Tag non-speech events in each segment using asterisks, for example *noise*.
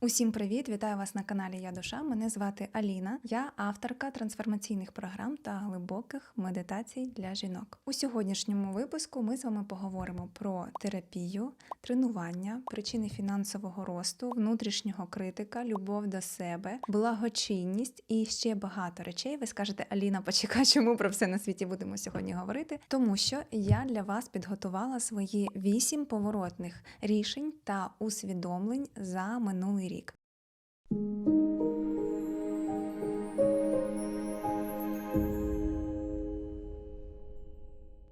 Усім привіт! Вітаю вас на каналі Я Душа. Мене звати Аліна. Я авторка трансформаційних програм та глибоких медитацій для жінок. У сьогоднішньому випуску ми з вами поговоримо про терапію, тренування, причини фінансового росту, внутрішнього критика, любов до себе, благочинність і ще багато речей. Ви скажете, Аліна, почекай, *laughs* чому про все на світі будемо сьогодні говорити? Тому що я для вас підготувала свої вісім поворотних рішень та усвідомлень за минулий рік.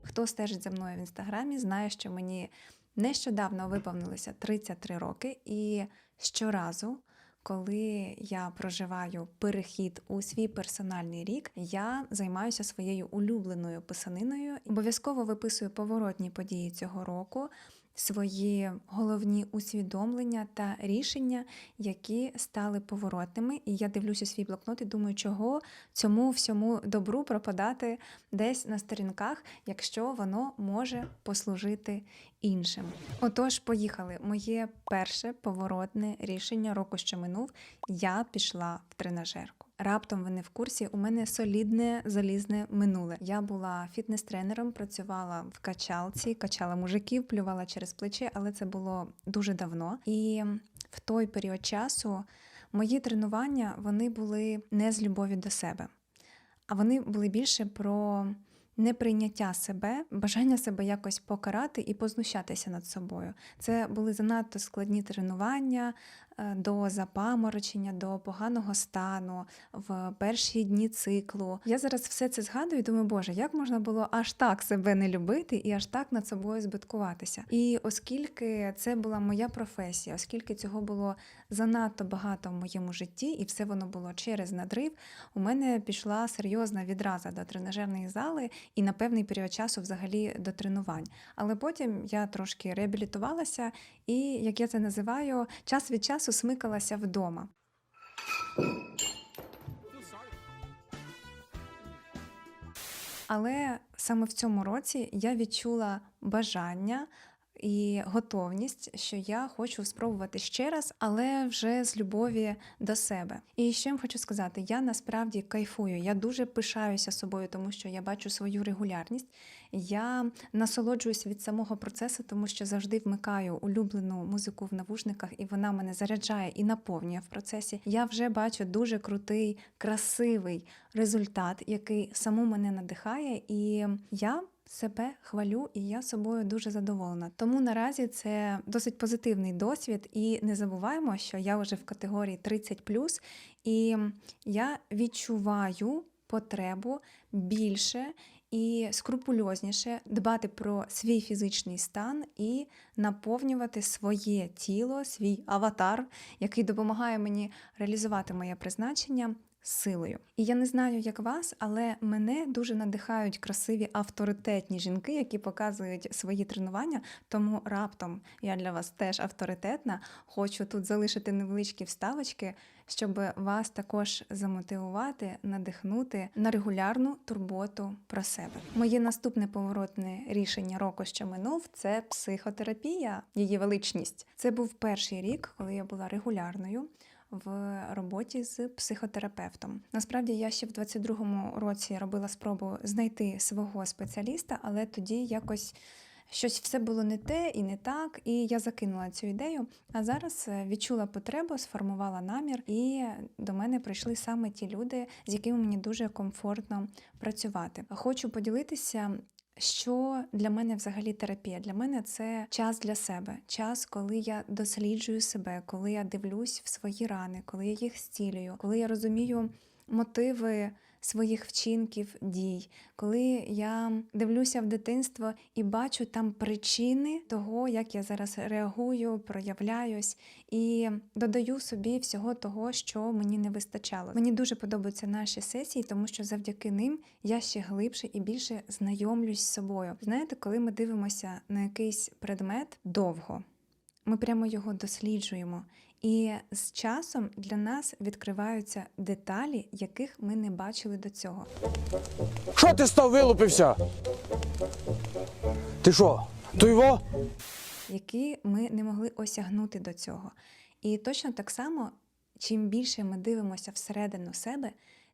Хто стежить за мною в інстаграмі, знає, що мені нещодавно виповнилося 33 роки, і щоразу, коли я проживаю перехід у свій персональний рік, я займаюся своєю улюбленою писаниною. Обов'язково виписую поворотні події цього року, свої головні усвідомлення та рішення, які стали поворотними. І я дивлюся свій блокнот і думаю, чого цьому всьому добру пропадати десь на сторінках, якщо воно може послужити іншим. Отож, поїхали. Моє перше поворотне рішення року, що минув, я пішла в тренажерку. Раптом ви не в курсі, у мене солідне залізне минуле. Я була фітнес-тренером, працювала в качалці, качала мужиків, плювала через плече, але це було дуже давно. І в той період часу мої тренування вони були не з любові до себе, а вони були більше про неприйняття себе, бажання себе якось покарати і познущатися над собою. Це були занадто складні тренування до запаморочення, до поганого стану в перші дні циклу. Я зараз все це згадую і думаю, боже, як можна було аж так себе не любити і аж так над собою збиткуватися. І оскільки це була моя професія, оскільки цього було занадто багато в моєму житті, і все воно було через надрив, у мене пішла серйозна відраза до тренажерної зали і на певний період часу взагалі до тренувань. Але потім я трошки реабілітувалася і, як я це називаю, час від часу смикалася вдома. Але саме в цьому році я відчула бажання і готовність, що я хочу спробувати ще раз, але вже з любові до себе. І ще вам хочу сказати: я насправді кайфую, я дуже пишаюся собою, тому що я бачу свою регулярність. Я насолоджуюсь від самого процесу, тому що завжди вмикаю улюблену музику в навушниках, і вона мене заряджає і наповнює в процесі. Я вже бачу дуже крутий, красивий результат, який саму мене надихає, і я. Себе хвалю, і я собою дуже задоволена. Тому наразі це досить позитивний досвід, і не забуваємо, що я вже в категорії 30+, і я відчуваю потребу більше і скрупульозніше дбати про свій фізичний стан і наповнювати своє тіло, свій аватар, який допомагає мені реалізувати моє призначення. Силою. І я не знаю, як вас, але мене дуже надихають красиві авторитетні жінки, які показують свої тренування. Тому раптом я для вас теж авторитетна. Хочу тут залишити невеличкі вставочки, щоб вас також замотивувати, надихнути на регулярну турботу про себе. Моє наступне поворотне рішення року, що минув, це психотерапія, її величність. Це був перший рік, коли я була регулярною. В роботі з психотерапевтом. Насправді я ще в 22-му році робила спробу знайти свого спеціаліста, але тоді якось щось все було не те і не так, і я закинула цю ідею. А зараз е, відчула потребу, сформувала намір, і до мене прийшли саме ті люди, з якими мені дуже комфортно працювати. Хочу поділитися. Що для мене взагалі терапія? Для мене це час для себе, час, коли я досліджую себе, коли я дивлюсь в свої рани, коли я їх зцілюю, коли я розумію мотиви своїх вчинків, дій, коли я дивлюся в дитинство і бачу там причини того, як я зараз реагую, проявляюсь, і додаю собі всього того, що мені не вистачало. Мені дуже подобаються наші сесії, тому що завдяки ним я ще глибше і більше знайомлюсь з собою. Знаєте, коли ми дивимося на якийсь предмет довго, ми прямо його досліджуємо. І з часом для нас відкриваються деталі, яких ми не бачили до цього. Що ти став вилупився? Ти що? То його? які ми не могли осягнути до цього. І точно так само, чим більше ми дивимося всередину себе,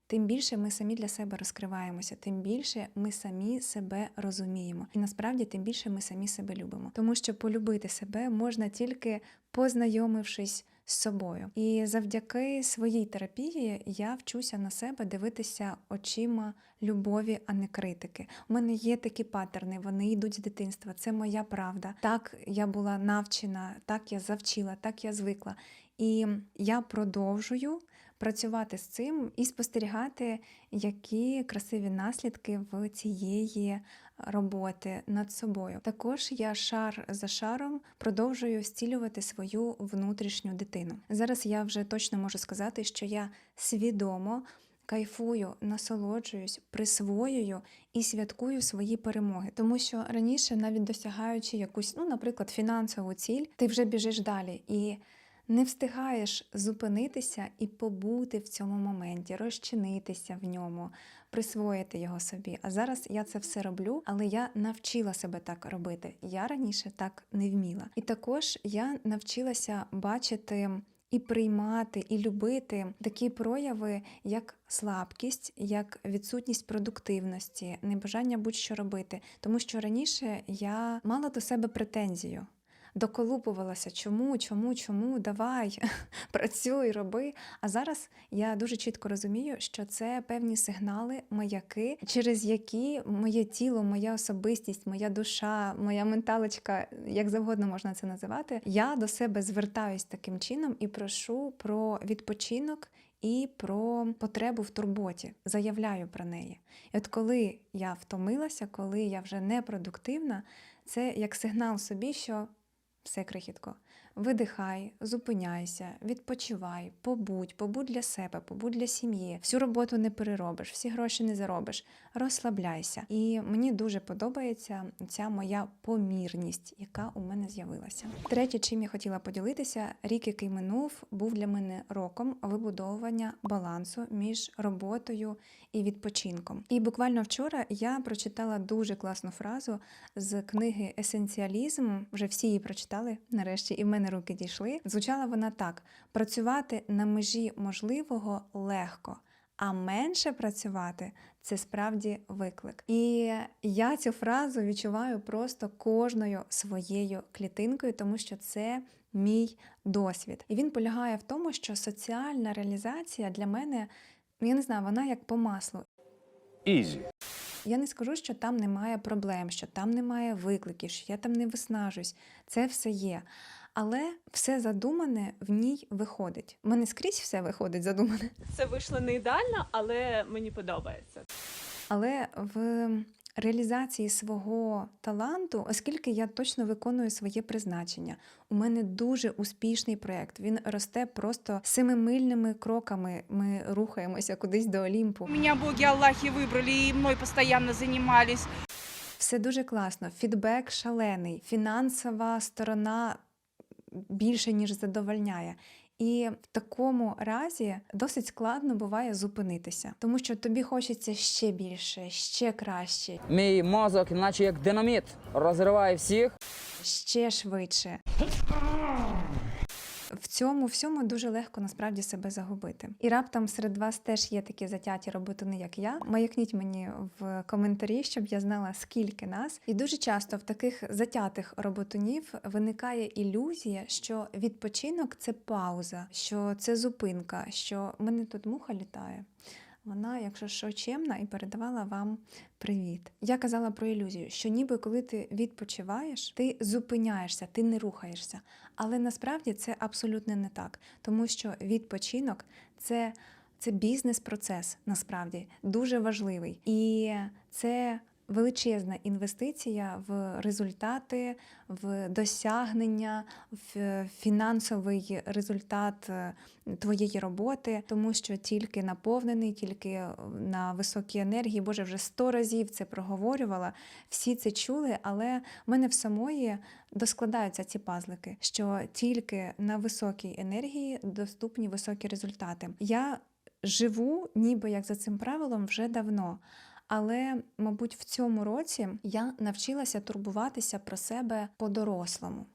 тим більше ми самі для себе розкриваємося, тим більше ми самі себе розуміємо. І насправді тим більше ми самі себе любимо. Тому що полюбити себе можна тільки познайомившись з собою. І завдяки своїй терапії я вчуся на себе дивитися очима любові, а не критики. У мене є такі паттерни, вони йдуть з дитинства. Це моя правда. Так я була навчена, так я завчила, так я звикла. І я продовжую працювати з цим і спостерігати, які красиві наслідки в цієї роботи над собою. Також я шар за шаром продовжую зцілювати свою внутрішню дитину. Зараз я вже точно можу сказати, що я свідомо. Кайфую, насолоджуюсь, присвоюю і святкую свої перемоги, тому що раніше, навіть досягаючи якусь, ну, наприклад, фінансову ціль, ти вже біжиш далі і не встигаєш зупинитися і побути в цьому моменті, розчинитися в ньому, присвоїти його собі. А зараз я це все роблю, але я навчила себе так робити. Я раніше так не вміла. І також я навчилася бачити. І приймати, і любити такі прояви, як слабкість, як відсутність продуктивності, небажання будь-що робити. Тому що раніше я мала до себе претензію доколупувалася, чому, чому, чому, давай, *laughs* працюй, роби. А зараз я дуже чітко розумію, що це певні сигнали, маяки, через які моє тіло, моя особистість, моя душа, моя менталочка, як завгодно можна це називати, я до себе звертаюсь таким чином і прошу про відпочинок. І про потребу в турботі заявляю про неї. І от коли я втомилася, коли я вже непродуктивна, це як сигнал собі, що все крихітко. Видихай, зупиняйся, відпочивай, побудь, побудь для себе, побудь для сім'ї. Всю роботу не переробиш, всі гроші не заробиш. Розслабляйся. І мені дуже подобається ця моя помірність, яка у мене з'явилася. Третє, чим я хотіла поділитися, рік, який минув, був для мене роком вибудовування балансу між роботою і відпочинком. І буквально вчора я прочитала дуже класну фразу з книги Есенціалізм. Вже всі її прочитали нарешті, і в мене руки дійшли. Звучала вона так: працювати на межі можливого легко. А менше працювати це справді виклик. І я цю фразу відчуваю просто кожною своєю клітинкою, тому що це мій досвід. І він полягає в тому, що соціальна реалізація для мене, я не знаю, вона як по маслу. Ізі. Я не скажу, що там немає проблем, що там немає викликів, що я там не виснажуюсь. Це все є. Але все задумане в ній виходить. У мене скрізь все виходить задумане. Це вийшло не ідеально, але мені подобається. Але в реалізації свого таланту, оскільки я точно виконую своє призначення, у мене дуже успішний проєкт. Він росте просто семимильними кроками. Ми рухаємося кудись до Олімпу. Меня боги Аллахи выбрали и мной постоянно занимались. Все дуже класно. Фідбек шалений, фінансова сторона більше ніж задовольняє. І в такому разі досить складно буває зупинитися, тому що тобі хочеться ще більше, ще краще, Мій мозок, наче як динаміт, розриває всіх. ще швидше. В цьому всьому дуже легко насправді себе загубити. І раптом серед вас теж є такі затяті роботини, як я. Маякніть мені в коментарі, щоб я знала, скільки нас. І дуже часто в таких затятих роботунів виникає ілюзія, що відпочинок це пауза, що це зупинка, що мене тут муха літає. Вона, якщо що, чемна і передавала вам привіт. Я казала про ілюзію, що ніби коли ти відпочиваєш, ти зупиняєшся, ти не рухаєшся. Але насправді це абсолютно не так, тому що відпочинок це, це бізнес-процес, насправді дуже важливий. І це величезна інвестиція в результати, в досягнення, в фінансовий результат е, твоєї роботи, тому що тільки наповнений, тільки на високій енергії, Боже, вже сто разів це проговорювала, всі це чули, але в мене в самої доскладаються ці пазлики, що тільки на високій енергії доступні високі результати. Я живу ніби як за цим правилом вже давно. Але, мабуть, в цьому році я навчилася турбуватися про себе по-дорослому.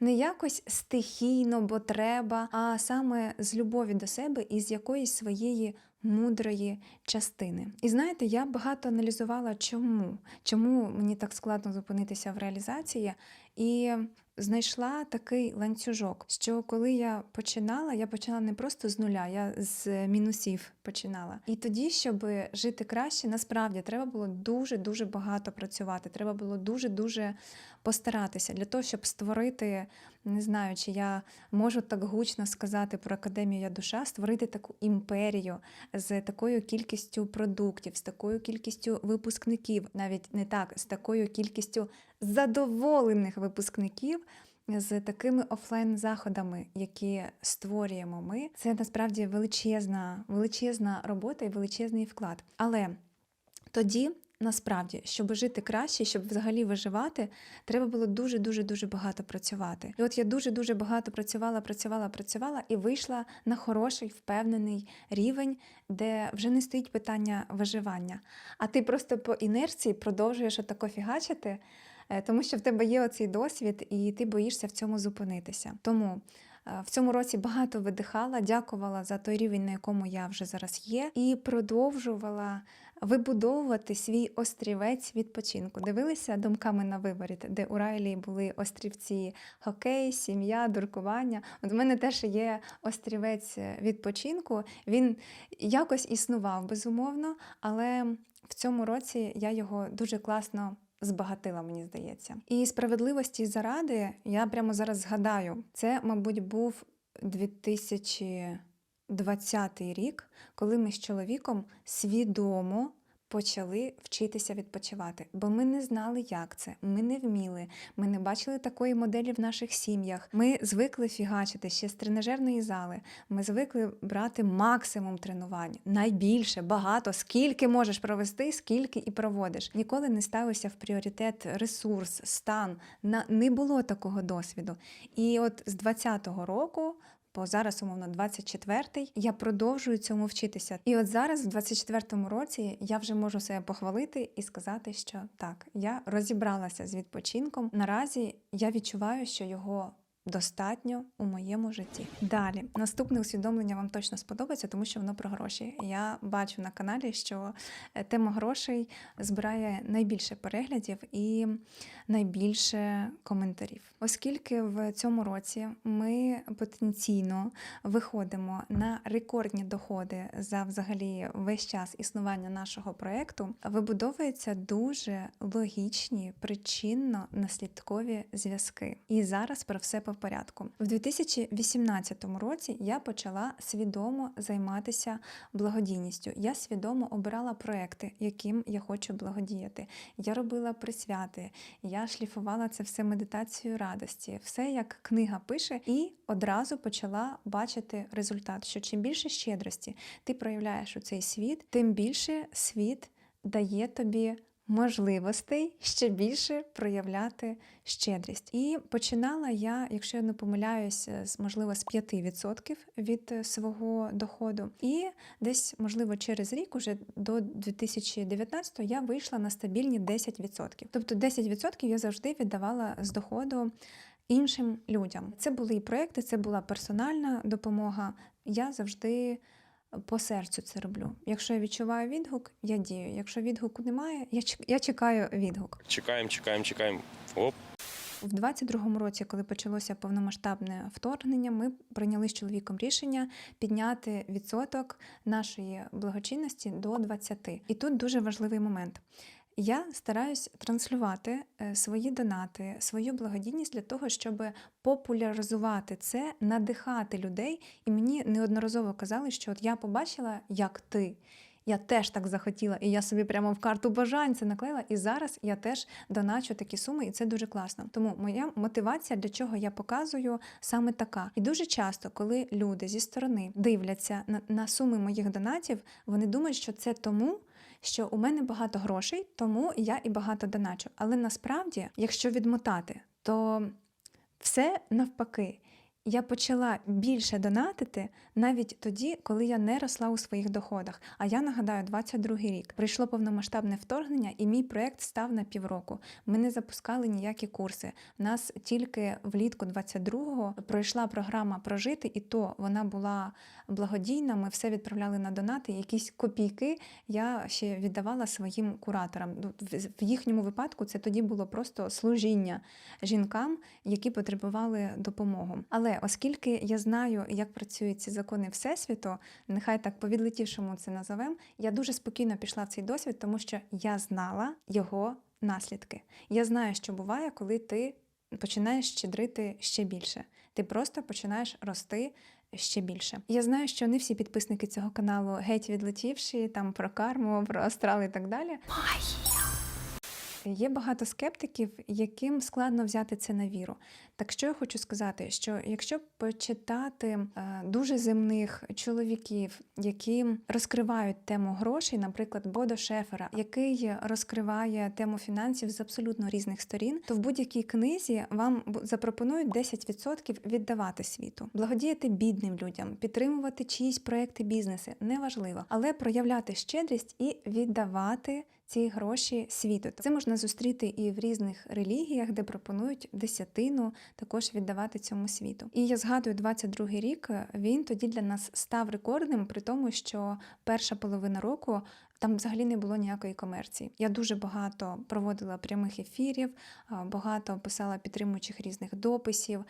Не якось стихійно, бо треба, а саме з любові до себе і з якоїсь своєї мудрої частини. І знаєте, я багато аналізувала, чому, чому мені так складно зупинитися в реалізації, і знайшла такий ланцюжок, що коли я починала, я почала не просто з нуля, я з мінусів починала. І тоді, щоб жити краще, насправді треба було дуже дуже багато працювати. Треба було дуже дуже постаратися для того, щоб створити, не знаю, чи я можу так гучно сказати про академію я душа, створити таку імперію з такою кількістю продуктів, з такою кількістю випускників, навіть не так, з такою кількістю задоволених випускників. З такими офлайн заходами, які створюємо ми, це насправді величезна, величезна робота і величезний вклад. Але тоді, насправді, щоб жити краще, щоб взагалі виживати, треба було дуже дуже дуже багато працювати. І от я дуже дуже багато працювала, працювала, працювала і вийшла на хороший впевнений рівень, де вже не стоїть питання виживання. А ти просто по інерції продовжуєш отако фігачити, е, тому що в тебе є оцей досвід, і ти боїшся в цьому зупинитися. Тому. е, В цьому році багато видихала, дякувала за той рівень, на якому я вже зараз є, і продовжувала вибудовувати свій острівець відпочинку. Дивилися думками на виворіт, де у Райлі були острівці хокей, сім'я, дуркування. От у мене теж є острівець відпочинку. Він якось існував, безумовно, але в цьому році я його дуже класно. Збагатила, мені здається. І справедливості заради я прямо зараз згадаю, це, мабуть, був 2020 рік, коли ми з чоловіком свідомо почали вчитися відпочивати, бо ми не знали, як це. Ми не вміли, ми не бачили такої моделі в наших сім'ях. Ми звикли фігачити ще з тренажерної зали. Ми звикли брати максимум тренувань, найбільше, багато, скільки можеш провести, скільки і проводиш. Ніколи не ставився в пріоритет ресурс, стан. На не було такого досвіду. І от з 20-го року. Бо зараз, умовно, 24-й, я продовжую цьому вчитися. І от зараз, в 24-му році, я вже можу себе похвалити і сказати, що так, я розібралася з відпочинком. Наразі я відчуваю, що його достатньо у моєму житті. Далі, наступне усвідомлення вам точно сподобається, тому що воно про гроші. Я бачу на каналі, що е, тема грошей збирає найбільше переглядів і найбільше коментарів. Оскільки в цьому році ми потенційно виходимо на рекордні доходи за взагалі весь час існування нашого проекту, вибудовуються дуже логічні причинно-наслідкові зв'язки. І зараз про все по порядку. В 2018 році я почала свідомо займатися благодійністю. Я свідомо обирала проекти, яким я хочу благодіяти. Я робила присвяти, я шліфувала це все медитацією радості, все як книга пише, і одразу почала бачити результат, що чим більше щедрості ти проявляєш у цей світ, тим більше світ дає тобі можливостей ще більше проявляти щедрість. І починала я, якщо я не помиляюсь, можливо з 5% від е, свого доходу. І десь, можливо, через рік, уже до 2019 я вийшла на стабільні 10%. Тобто 10% я завжди віддавала з доходу. Іншим людям це були і проекти, це була персональна допомога. Я завжди по серцю це роблю. Якщо я відчуваю відгук, я дію. Якщо відгуку немає, я чек- я чекаю відгук. Чекаємо, чекаємо, чекаємо. Оп. В 22-му році, коли почалося повномасштабне вторгнення, ми прийняли з чоловіком рішення підняти відсоток нашої благочинності до 20. І тут дуже важливий момент. Я стараюсь транслювати е, свої донати, свою благодійність для того, щоб популяризувати це, надихати людей. І мені неодноразово казали, що от я побачила, як ти. Я теж так захотіла, і я собі прямо в карту бажань це наклеїла. І зараз я теж доначу такі суми, і це дуже класно. Тому моя мотивація, для чого я показую, саме така. І дуже часто, коли люди зі сторони дивляться на, на суми моїх донатів, вони думають, що це тому. Що у мене багато грошей, тому я і багато доначу. Але насправді, якщо відмотати, то все навпаки. Я почала більше донатити навіть тоді, коли я не росла у своїх доходах. А я нагадаю, 22-й рік прийшло повномасштабне вторгнення, і мій проект став на півроку. Ми не запускали ніякі курси. Нас тільки влітку 22-го пройшла програма прожити, і то вона була благодійна. Ми все відправляли на донати. Якісь копійки я ще віддавала своїм кураторам. Ну, в- їхньому випадку це тоді було просто служіння жінкам, які потребували допомогу. Але оскільки я знаю, як працюють ці закони Всесвіту, нехай так по відлетівшому це назовем, я дуже спокійно пішла в цей досвід, тому що я знала його наслідки. Я знаю, що буває, коли ти починаєш щедрити ще більше. Ти просто починаєш рости. Ще більше. Я знаю, що не всі підписники цього каналу геть відлетівші там про карму, про астрал і так далі. Є багато скептиків, яким складно взяти це на віру. Так що я хочу сказати, що якщо почитати е, дуже земних чоловіків, які розкривають тему грошей, наприклад, Бодо Шефера, який розкриває тему фінансів з абсолютно різних сторін, то в будь-якій книзі вам запропонують 10% віддавати світу, благодіяти бідним людям, підтримувати чиїсь проекти, бізнеси неважливо, але проявляти щедрість і віддавати ці гроші світу. Це можна зустріти і в різних релігіях, де пропонують десятину також віддавати цьому світу. І я згадую 22-й рік. Він тоді для нас став рекордним, при тому, що перша половина року. Там взагалі не було ніякої комерції. Я дуже багато проводила прямих ефірів, багато писала підтримуючих різних дописів,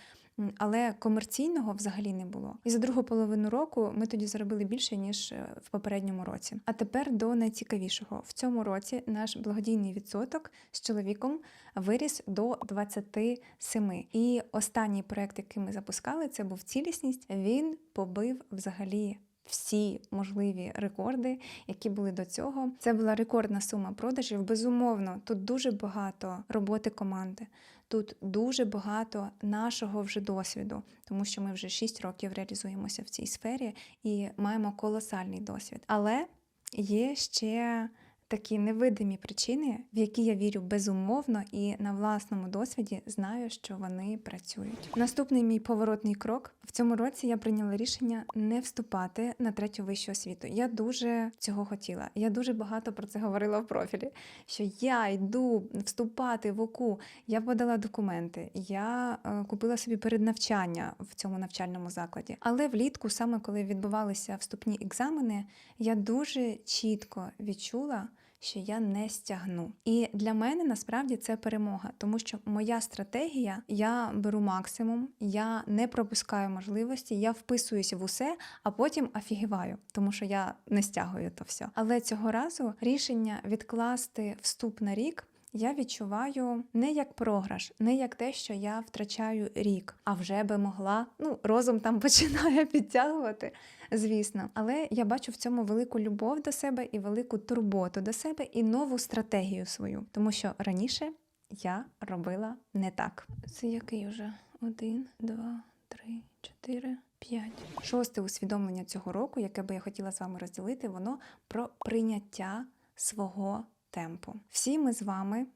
але комерційного взагалі не було. І за другу половину року ми тоді заробили більше ніж е, в попередньому році. А тепер до найцікавішого в цьому році наш благодійний відсоток з чоловіком виріс до 27. І останній проект, який ми запускали, це був цілісність. Він побив взагалі. Всі можливі рекорди, які були до цього, це була рекордна сума продажів. Безумовно, тут дуже багато роботи команди, тут дуже багато нашого вже досвіду, тому що ми вже 6 років реалізуємося в цій сфері і маємо колосальний досвід. Але є ще такі невидимі причини, в які я вірю безумовно і на власному досвіді знаю, що вони працюють. Наступний мій поворотний крок в цьому році я прийняла рішення не вступати на третю вищу освіту. Я дуже цього хотіла. Я дуже багато про це говорила в профілі. Що я йду вступати в ОКУ. Я подала документи, я е, купила собі переднавчання в цьому навчальному закладі. Але влітку, саме коли відбувалися вступні екзамени, я дуже чітко відчула. Що я не стягну, і для мене насправді це перемога, тому що моя стратегія я беру максимум, я не пропускаю можливості, я вписуюся в усе, а потім офігіваю, тому що я не стягую то все. Але цього разу рішення відкласти вступ на рік я відчуваю не як програш, не як те, що я втрачаю рік, а вже би могла. Ну, розум там *laughs* починає підтягувати, звісно. Але я бачу в цьому велику любов до себе і велику турботу до себе і нову стратегію свою, тому що раніше я робила не так. Це який уже один, два, три, чотири. П'ять шосте усвідомлення цього року, яке би я хотіла з вами розділити, воно про прийняття свого темпу. Всі ми з вами,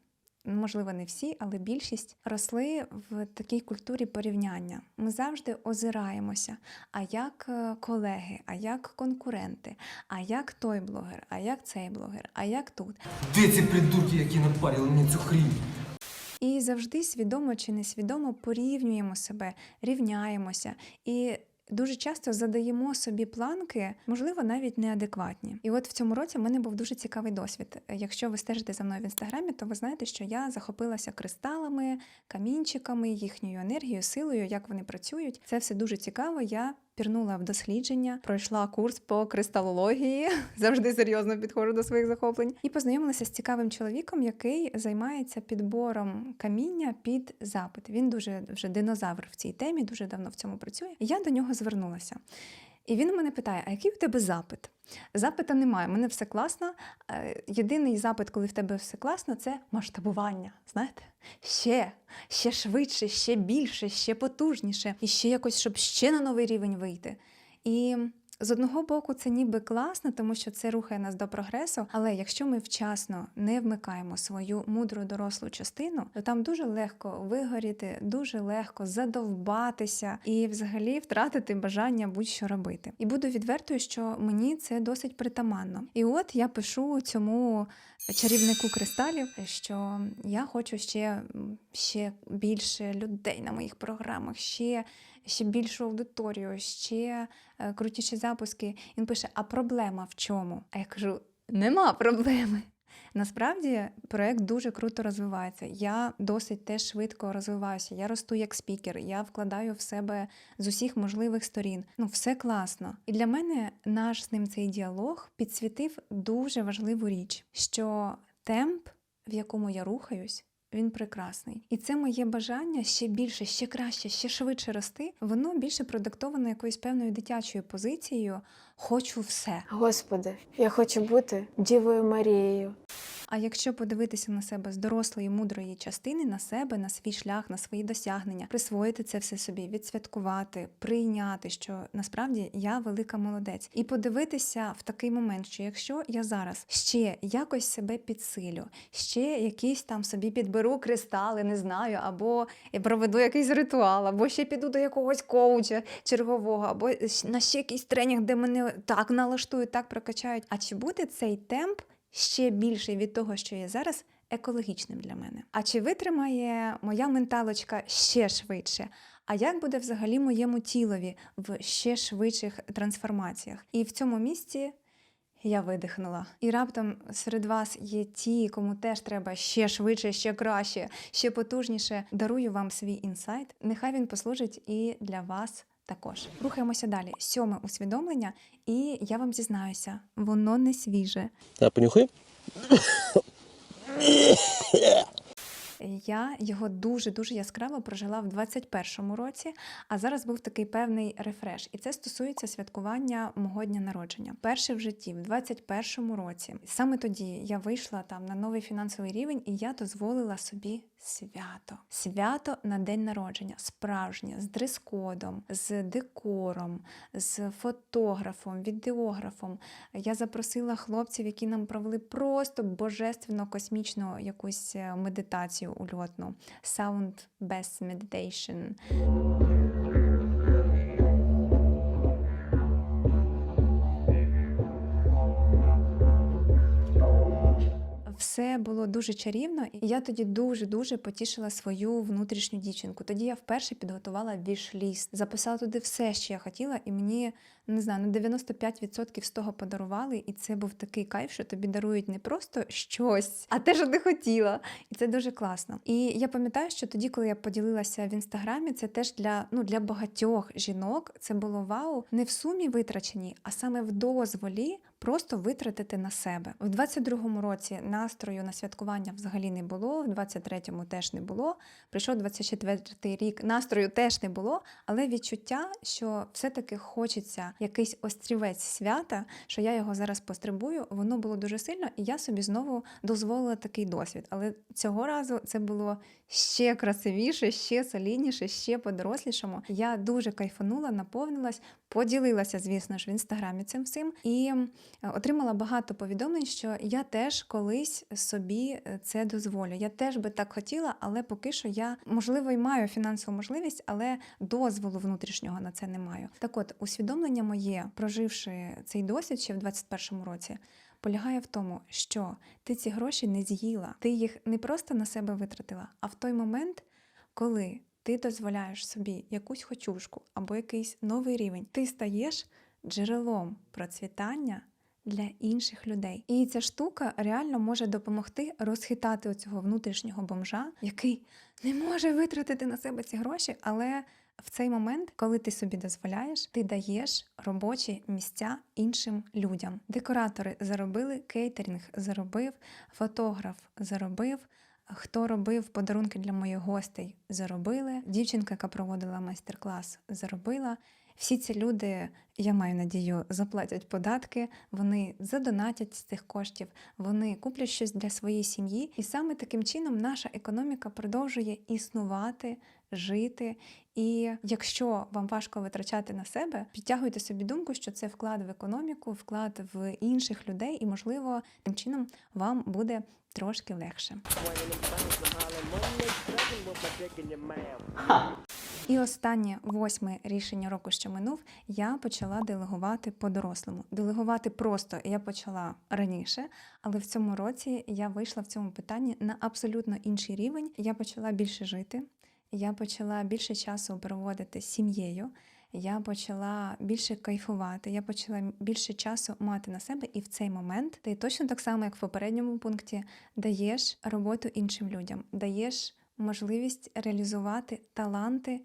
ну, можливо, не всі, але більшість росли в такій культурі порівняння. Ми завжди озираємося. А як е, колеги, а як конкуренти, а як той блогер, а як цей блогер, а як тут. Де ці придурки, які напарили мені цю хрінь? І завжди свідомо чи несвідомо порівнюємо себе, рівняємося і. Дуже часто задаємо собі планки, можливо, навіть неадекватні. І от в цьому році в мене був дуже цікавий досвід. Якщо ви стежите за мною в інстаграмі, то ви знаєте, що я захопилася кристалами, камінчиками, їхньою енергією, силою, як вони працюють. Це все дуже цікаво. Я пірнула в дослідження, пройшла курс по кристалології, *laughs* завжди серйозно підходжу до своїх захоплень, і познайомилася з цікавим чоловіком, який займається підбором каміння під запит. Він дуже вже динозавр в цій темі, дуже давно в цьому працює. Я до нього звернулася. І він мене питає: а який у тебе запит? Запита немає, мене все класно. Е, Єдиний запит, коли в тебе все класно, це масштабування. Знаєте? Ще, ще швидше, ще більше, ще потужніше, і ще якось, щоб ще на новий рівень вийти. І З одного боку, це ніби класно, тому що це рухає нас до прогресу. Але якщо ми вчасно не вмикаємо свою мудру дорослу частину, то там дуже легко вигоріти, дуже легко задовбатися і взагалі втратити бажання будь-що робити. І буду відвертою, що мені це досить притаманно. І от я пишу цьому чарівнику кристалів, що я хочу ще, ще більше людей на моїх програмах, ще, ще більшу аудиторію, ще е, крутіші запуски. Він пише: А проблема в чому? А я кажу: нема проблеми. Насправді проект дуже круто розвивається. Я досить теж швидко розвиваюся. Я росту як спікер, я вкладаю в себе з усіх можливих сторін. Ну, все класно. І для мене наш з ним цей діалог підсвітив дуже важливу річ, що темп, в якому я рухаюсь. Він прекрасний, і це моє бажання ще більше, ще краще, ще швидше рости. Воно більше продиктовано якоюсь певною дитячою позицією. Хочу все. Господи, я хочу бути Дівою Марією. А якщо подивитися на себе з дорослої мудрої частини, на себе, на свій шлях, на свої досягнення, присвоїти це все собі, відсвяткувати, прийняти, що насправді я велика молодець, і подивитися в такий момент, що якщо я зараз ще якось себе підсилю, ще якісь там собі підберу кристали, не знаю, або я проведу якийсь ритуал, або ще піду до якогось коуча чергового, або на ще якийсь тренінг, де мене так налаштують, так прокачають. А чи буде цей темп? ще більший від того, що є зараз, екологічним для мене. А чи витримає моя менталочка ще швидше? А як буде взагалі моєму тілові в ще швидших трансформаціях? І в цьому місці я видихнула. І раптом серед вас є ті, кому теж треба ще швидше, ще краще, ще потужніше. Дарую вам свій інсайт. Нехай він послужить і для вас. Також рухаємося далі. Сьоме усвідомлення, і я вам зізнаюся, воно не свіже. Та понюхай. Я його дуже дуже яскраво прожила в 21-му році, а зараз був такий певний рефреш. І це стосується святкування мого дня народження. Перше в житті, в 21-му році. Саме тоді я вийшла там на новий фінансовий рівень, і я дозволила собі свято. Свято на день народження, справжнє, з дрес-кодом, з декором, з фотографом, відеографом. Я запросила хлопців, які нам провели просто божественно космічну якусь е, медитацію ульотну. Sound Best Meditation. Все було дуже чарівно, і я тоді дуже дуже потішила свою внутрішню дівчинку. Тоді я вперше підготувала віш-ліст, записала туди все, що я хотіла, і мені не знаю, на 95% з того подарували. І це був такий кайф, що тобі дарують не просто щось, а те, що ти хотіла. І це дуже класно. І я пам'ятаю, що тоді, коли я поділилася в інстаграмі, це теж для ну для багатьох жінок це було вау, не в сумі витрачені, а саме в дозволі просто витратити на себе. В 22-му році настрою на святкування взагалі не було, в 23-му теж не було. Прийшов 24-й рік, настрою теж не було, але відчуття, що все-таки хочеться якийсь острівець свята, що я його зараз пострибую, воно було дуже сильно, і я собі знову дозволила такий досвід. Але цього разу це було ще красивіше, ще солідніше, ще по-дорослішому. Я дуже кайфанула, наповнилась, поділилася, звісно ж, в інстаграмі цим всім і е, отримала багато повідомлень, що я теж колись собі е, це дозволю. Я теж би так хотіла, але поки що я можливо і маю фінансову можливість, але дозволу внутрішнього на це не маю. Так от, усвідомлення моє, проживши цей досвід ще в 21-му році. Полягає в тому, що ти ці гроші не з'їла, ти їх не просто на себе витратила, а в той момент, коли ти дозволяєш собі якусь хочушку або якийсь новий рівень, ти стаєш джерелом процвітання для інших людей. І ця штука реально може допомогти розхитати оцього внутрішнього бомжа, який не може витратити на себе ці гроші, але в цей момент, коли ти собі дозволяєш, ти даєш робочі місця іншим людям. Декоратори заробили, кейтерінг заробив, фотограф заробив. Хто робив подарунки для моїх гостей, заробили. Дівчинка, яка проводила майстер-клас, заробила. Всі ці люди, я маю надію, заплатять податки, вони задонатять з цих коштів, вони куплять щось для своєї сім'ї, і саме таким чином наша економіка продовжує існувати, жити. І якщо вам важко витрачати на себе, підтягуйте собі думку, що це вклад в економіку, вклад в інших людей, і, можливо, тим чином вам буде трошки легше. І останнє восьме рішення року, що минув, я почала делегувати по-дорослому. Делегувати просто я почала раніше, але в цьому році я вийшла в цьому питанні на абсолютно інший рівень. Я почала більше жити, я почала більше часу проводити з сім'єю. Я почала більше кайфувати, я почала більше часу мати на себе, і в цей момент ти точно так само, як в попередньому пункті, даєш роботу іншим людям, даєш можливість реалізувати таланти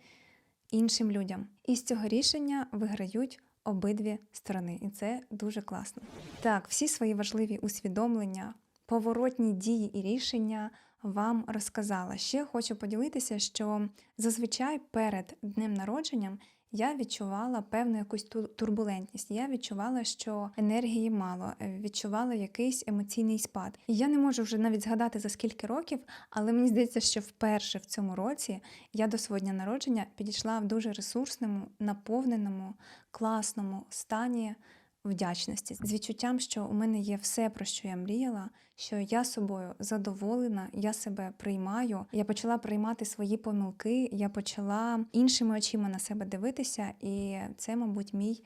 іншим людям. І з цього рішення виграють обидві сторони, і це дуже класно. Так, всі свої важливі усвідомлення, поворотні дії і рішення вам розказала. Ще хочу поділитися, що зазвичай перед днем народженням я відчувала певну якусь ту- турбулентність. Я відчувала, що енергії мало, е, відчувала якийсь емоційний спад. І я не можу вже навіть згадати за скільки років, але мені здається, що вперше в цьому році я до свого дня народження підійшла в дуже ресурсному, наповненому, класному стані вдячності з відчуттям, що у мене є все, про що я мріяла, що я собою задоволена, я себе приймаю. Я почала приймати свої помилки, я почала іншими очима на себе дивитися, і це, мабуть, мій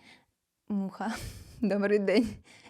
муха. *laughs* Добрий день.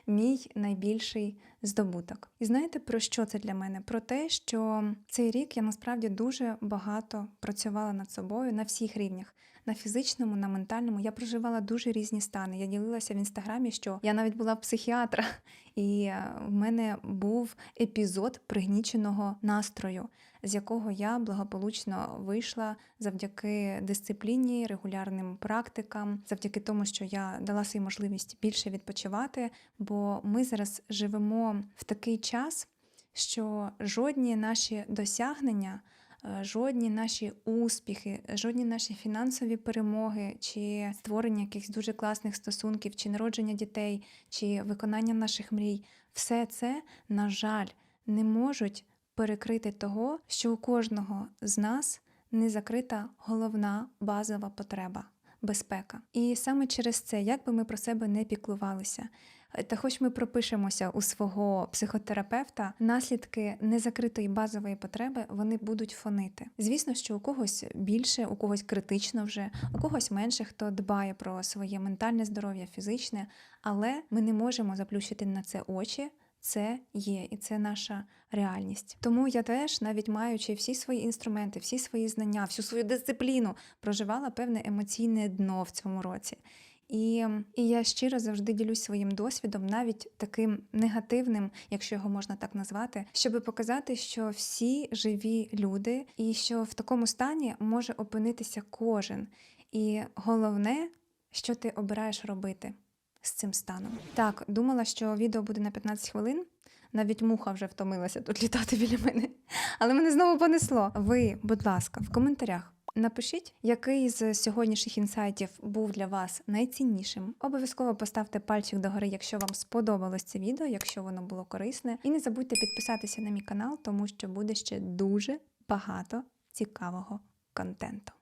Мій найбільший здобуток. І знаєте про що це для мене? Про те, що цей рік я насправді дуже багато працювала над собою на всіх рівнях. На фізичному, на ментальному я проживала дуже різні стани. Я ділилася в інстаграмі, що я навіть була психіатра, *laughs* і е, в мене був епізод пригніченого настрою, з якого я благополучно вийшла завдяки дисципліні, регулярним практикам, завдяки тому, що я дала собі можливість більше відпочивати. Бо ми зараз живемо в такий час, що жодні наші досягнення. е, Жодні наші успіхи, жодні наші фінансові перемоги, чи створення якихось дуже класних стосунків, чи народження дітей, чи виконання наших мрій, все це, на жаль, не можуть перекрити того, що у кожного з нас не закрита головна базова потреба безпека. І саме через це, як би ми про себе не піклувалися, та хоч ми пропишемося у свого психотерапевта, наслідки незакритої базової потреби вони будуть фонити. Звісно, що у когось більше, у когось критично вже, у когось менше хто дбає про своє ментальне здоров'я, фізичне, але ми не можемо заплющити на це очі. Це є, і це наша реальність. Тому я теж, навіть маючи всі свої інструменти, всі свої знання, всю свою дисципліну, проживала певне емоційне дно в цьому році. І, і я щиро завжди ділюсь своїм досвідом, навіть таким негативним, якщо його можна так назвати, щоб показати, що всі живі люди, і що в такому стані може опинитися кожен. І головне, що ти обираєш робити з цим станом. Так, думала, що відео буде на 15 хвилин. Навіть муха вже втомилася тут літати біля мене. Але мене знову понесло. Ви, будь ласка, в коментарях напишіть, який з сьогоднішніх інсайтів був для вас найціннішим. Обов'язково поставте пальчик догори, якщо вам сподобалось це відео, якщо воно було корисне. І не забудьте підписатися на мій канал, тому що буде ще дуже багато цікавого контенту.